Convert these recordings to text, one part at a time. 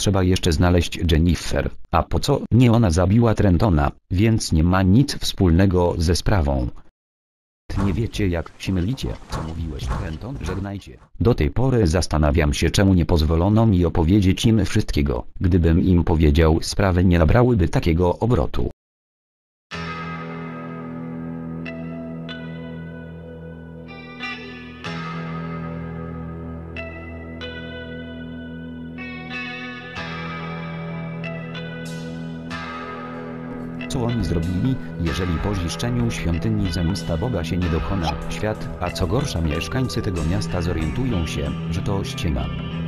Trzeba jeszcze znaleźć Jennifer, a po co? Nie ona zabiła Trentona, więc nie ma nic wspólnego ze sprawą. Nie wiecie jak się mylicie, co mówiłeś Trenton, żegnajcie. Do tej pory zastanawiam się czemu nie pozwolono mi opowiedzieć im wszystkiego. Gdybym im powiedział sprawy nie nabrałyby takiego obrotu. Co oni zrobili, jeżeli po zniszczeniu świątyni zemsta Boga się nie dokona? Świat, a co gorsza mieszkańcy tego miasta zorientują się, że to ściema.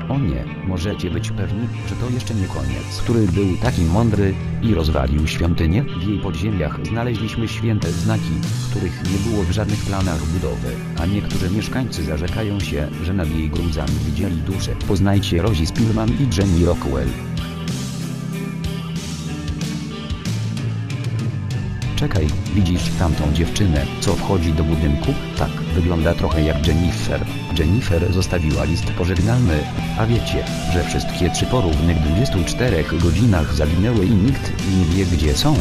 O nie, możecie być pewni, że to jeszcze nie koniec. Który był taki mądry i rozwalił świątynię? W jej podziemiach znaleźliśmy święte znaki, których nie było w żadnych planach budowy, a niektórzy mieszkańcy zarzekają się, że nad jej gruzami widzieli dusze. Poznajcie Rosie Spillman i Jenny Rockwell. Czekaj, widzisz tamtą dziewczynę, co wchodzi do budynku? Tak, wygląda trochę jak Jennifer. Jennifer zostawiła list pożegnalny, a wiecie, że wszystkie trzy po równych 24 godzinach zaginęły i nikt nie wie gdzie są.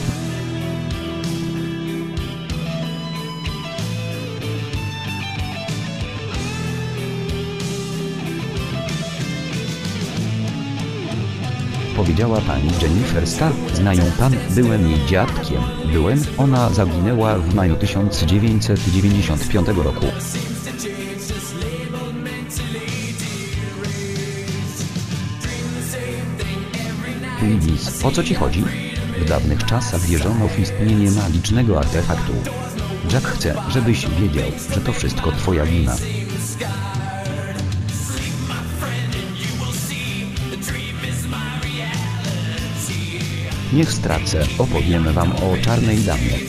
Powiedziała pani Jennifer Starr, znają pan, byłem jej dziadkiem, byłem, ona zaginęła w maju 1995 roku. Willis, o co ci chodzi? W dawnych czasach wierzono w istnienie magicznego artefaktu. Jack chce, żebyś wiedział, że to wszystko twoja wina. Niech stracę, opowiem wam o czarnej damie.